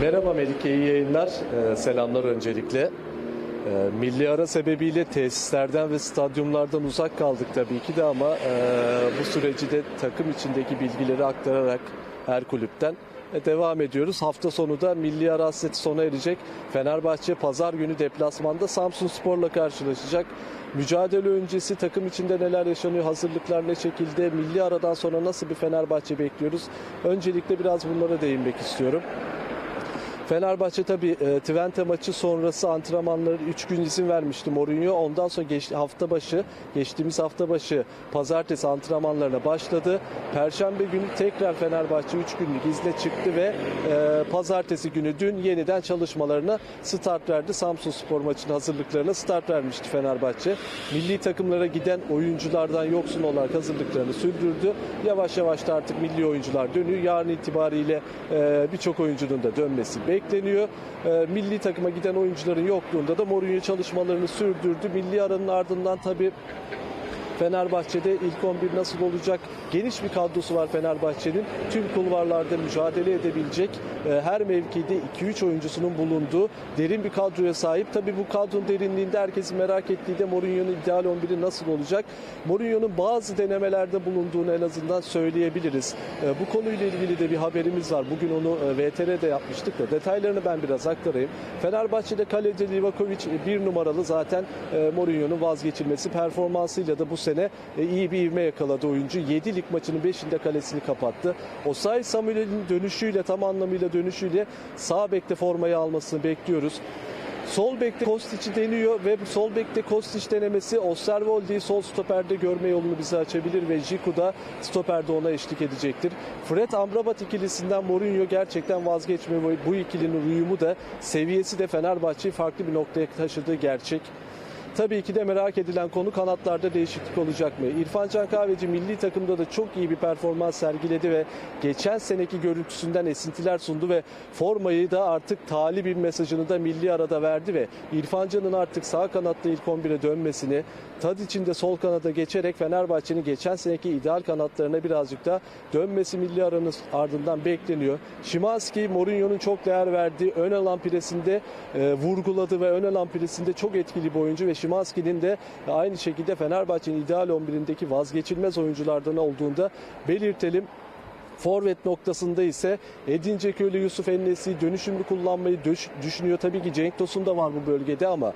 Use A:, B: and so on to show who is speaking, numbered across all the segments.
A: Merhaba Melike, iyi yayınlar. Ee, selamlar öncelikle. Ee, milli ara sebebiyle tesislerden ve stadyumlardan uzak kaldık tabii ki de ama e, bu süreci de takım içindeki bilgileri aktararak her kulüpten e, devam ediyoruz. Hafta sonu da milli ara hasreti sona erecek. Fenerbahçe pazar günü deplasmanda Samsun Spor'la karşılaşacak. Mücadele öncesi takım içinde neler yaşanıyor, hazırlıklar ne şekilde, milli aradan sonra nasıl bir Fenerbahçe bekliyoruz? Öncelikle biraz bunlara değinmek istiyorum. Fenerbahçe tabii e, Twente maçı sonrası antrenmanları 3 gün izin vermişti Mourinho. Ondan sonra geç, hafta başı, geçtiğimiz hafta başı pazartesi antrenmanlarına başladı. Perşembe günü tekrar Fenerbahçe 3 günlük izne çıktı ve e, pazartesi günü dün yeniden çalışmalarına start verdi. Samsun Spor maçının hazırlıklarına start vermişti Fenerbahçe. Milli takımlara giden oyunculardan yoksun olarak hazırlıklarını sürdürdü. Yavaş yavaş da artık milli oyuncular dönüyor. Yarın itibariyle e, birçok oyuncunun da dönmesi bekleniyor. E, milli takıma giden oyuncuların yokluğunda da Mourinho çalışmalarını sürdürdü. Milli aranın ardından tabii Fenerbahçe'de ilk 11 nasıl olacak? Geniş bir kadrosu var Fenerbahçe'nin. Tüm kulvarlarda mücadele edebilecek e, her mevkide 2-3 oyuncusunun bulunduğu derin bir kadroya sahip. Tabii bu kadronun derinliğinde herkesin merak ettiği de Mourinho'nun ideal 11'i nasıl olacak? Mourinho'nun bazı denemelerde bulunduğunu en azından söyleyebiliriz. E, Bu konuyla ilgili de bir haberimiz var. Bugün onu e, VTR'de yapmıştık da detaylarını ben biraz aktarayım. Fenerbahçe'de kaleci Livakovic bir numaralı zaten Mourinho'nun vazgeçilmesi performansıyla da bu sene e, iyi bir ivme yakaladı oyuncu. 7 lig maçının 5'inde kalesini kapattı. Osay Samuel'in dönüşüyle tam anlamıyla dönüşüyle sağ bekte formayı almasını bekliyoruz. Sol bekte Kostic'i deniyor ve sol bekte Kostic denemesi Osterwolde'yi sol stoperde görme yolunu bize açabilir ve Jiku da stoperde ona eşlik edecektir. Fred Amrabat ikilisinden Mourinho gerçekten vazgeçmiyor. Bu ikilinin uyumu da seviyesi de Fenerbahçe'yi farklı bir noktaya taşıdığı gerçek. Tabii ki de merak edilen konu kanatlarda değişiklik olacak mı? İrfan Can Kahveci milli takımda da çok iyi bir performans sergiledi ve geçen seneki görüntüsünden esintiler sundu ve formayı da artık tali bir mesajını da milli arada verdi ve İrfan Can'ın artık sağ kanatta ilk 11'e dönmesini Tadic'in de sol kanada geçerek Fenerbahçe'nin geçen seneki ideal kanatlarına birazcık da dönmesi milli aranın ardından bekleniyor. Şimanski Mourinho'nun çok değer verdiği ön alan presinde e, vurguladı ve ön alan presinde çok etkili bir oyuncu ve Şimanski'nin de aynı şekilde Fenerbahçe'nin ideal 11'indeki vazgeçilmez oyunculardan olduğunda belirtelim. Forvet noktasında ise Edin ile Yusuf Ennesi dönüşümlü kullanmayı düş- düşünüyor. Tabii ki Cenk Tosun da var bu bölgede ama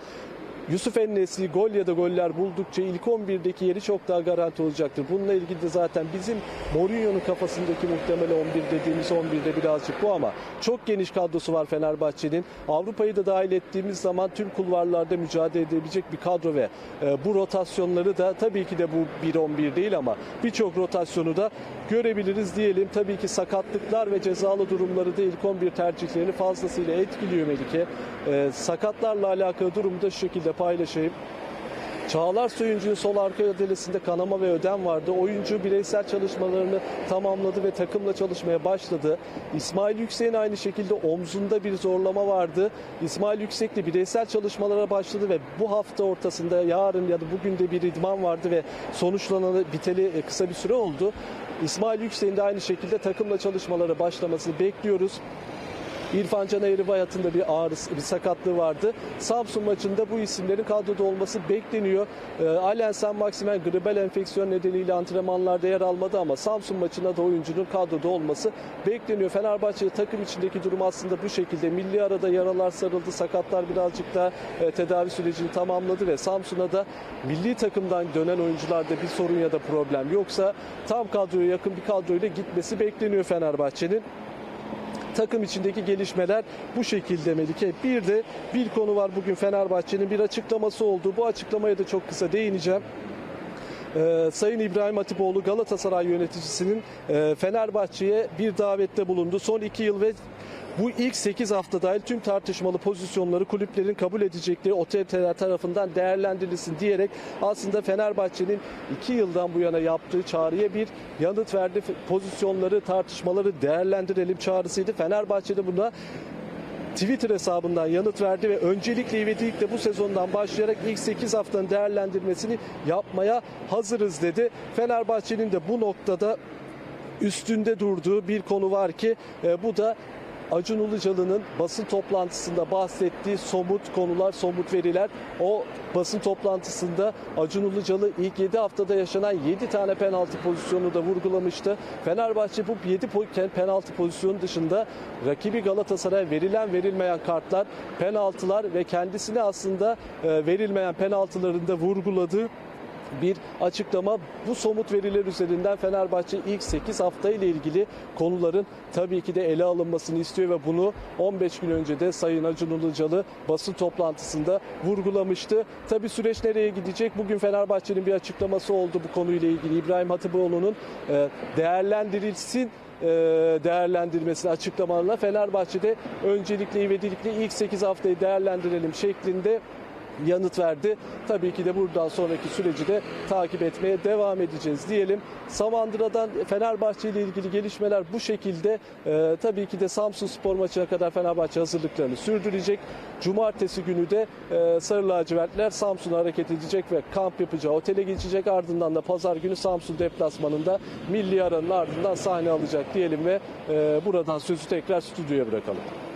A: Yusuf Ennesi gol ya da goller buldukça ilk 11'deki yeri çok daha garanti olacaktır. Bununla ilgili de zaten bizim Mourinho'nun kafasındaki muhtemel 11 dediğimiz 11'de birazcık bu ama çok geniş kadrosu var Fenerbahçe'nin. Avrupa'yı da dahil ettiğimiz zaman tüm kulvarlarda mücadele edebilecek bir kadro ve e, bu rotasyonları da tabii ki de bu 1-11 değil ama birçok rotasyonu da görebiliriz diyelim. Tabii ki sakatlıklar ve cezalı durumları da ilk 11 tercihlerini fazlasıyla etkiliyor Melike. E, sakatlarla alakalı durumu da şu şekilde paylaşayım. Çağlar Soyuncu'nun sol arka ödelisinde kanama ve ödem vardı. Oyuncu bireysel çalışmalarını tamamladı ve takımla çalışmaya başladı. İsmail Yüksek'in aynı şekilde omzunda bir zorlama vardı. İsmail Yüksek de bireysel çalışmalara başladı ve bu hafta ortasında yarın ya da bugün de bir idman vardı ve sonuçlanalı biteli kısa bir süre oldu. İsmail Yüksek'in de aynı şekilde takımla çalışmalara başlamasını bekliyoruz. İrfan Can Eğribayat'ın bir ağrısı, bir sakatlığı vardı. Samsun maçında bu isimlerin kadroda olması bekleniyor. Ee, Alen San Maximen gribel enfeksiyon nedeniyle antrenmanlarda yer almadı ama Samsun maçında da oyuncunun kadroda olması bekleniyor. Fenerbahçe takım içindeki durum aslında bu şekilde. Milli arada yaralar sarıldı, sakatlar birazcık da e, tedavi sürecini tamamladı ve Samsun'a da milli takımdan dönen oyuncularda bir sorun ya da problem yoksa tam kadroya yakın bir kadroyla gitmesi bekleniyor Fenerbahçe'nin takım içindeki gelişmeler bu şekilde Melike. Bir de bir konu var bugün Fenerbahçe'nin bir açıklaması oldu. Bu açıklamaya da çok kısa değineceğim. Ee, Sayın İbrahim Hatipoğlu Galatasaray yöneticisinin e, Fenerbahçe'ye bir davette bulundu. Son iki yıl ve bu ilk 8 hafta dahil tüm tartışmalı pozisyonları kulüplerin kabul edecekleri otoriteler tarafından değerlendirilsin diyerek aslında Fenerbahçe'nin 2 yıldan bu yana yaptığı çağrıya bir yanıt verdi. Pozisyonları, tartışmaları değerlendirelim çağrısıydı. Fenerbahçe'de buna Twitter hesabından yanıt verdi ve öncelikle ivedilikle bu sezondan başlayarak ilk 8 haftanın değerlendirmesini yapmaya hazırız dedi. Fenerbahçe'nin de bu noktada üstünde durduğu bir konu var ki e, bu da Acun Ilıcalı'nın basın toplantısında bahsettiği somut konular, somut veriler. O basın toplantısında Acun Ilıcalı ilk 7 haftada yaşanan 7 tane penaltı pozisyonu da vurgulamıştı. Fenerbahçe bu 7 po- penaltı pozisyonu dışında rakibi Galatasaray verilen verilmeyen kartlar, penaltılar ve kendisine aslında e, verilmeyen penaltılarını da vurguladığı bir açıklama. Bu somut veriler üzerinden Fenerbahçe ilk 8 hafta ile ilgili konuların tabii ki de ele alınmasını istiyor ve bunu 15 gün önce de Sayın Acun Ilıcalı basın toplantısında vurgulamıştı. Tabii süreç nereye gidecek? Bugün Fenerbahçe'nin bir açıklaması oldu bu konuyla ilgili. İbrahim Hatipoğlu'nun e, değerlendirilsin e, değerlendirmesini açıklamalarına Fenerbahçe'de öncelikle ivedilikle ilk 8 haftayı değerlendirelim şeklinde yanıt verdi. Tabii ki de buradan sonraki süreci de takip etmeye devam edeceğiz diyelim. Samandıra'dan Fenerbahçe ile ilgili gelişmeler bu şekilde. Ee, tabii ki de Samsun Spor maçına kadar Fenerbahçe hazırlıklarını sürdürecek. Cumartesi günü de e, Sarı Lacivertler Samsun'a hareket edecek ve kamp yapacağı otele geçecek. Ardından da pazar günü Samsun deplasmanında milli aranın ardından sahne alacak diyelim ve e, buradan sözü tekrar stüdyoya bırakalım.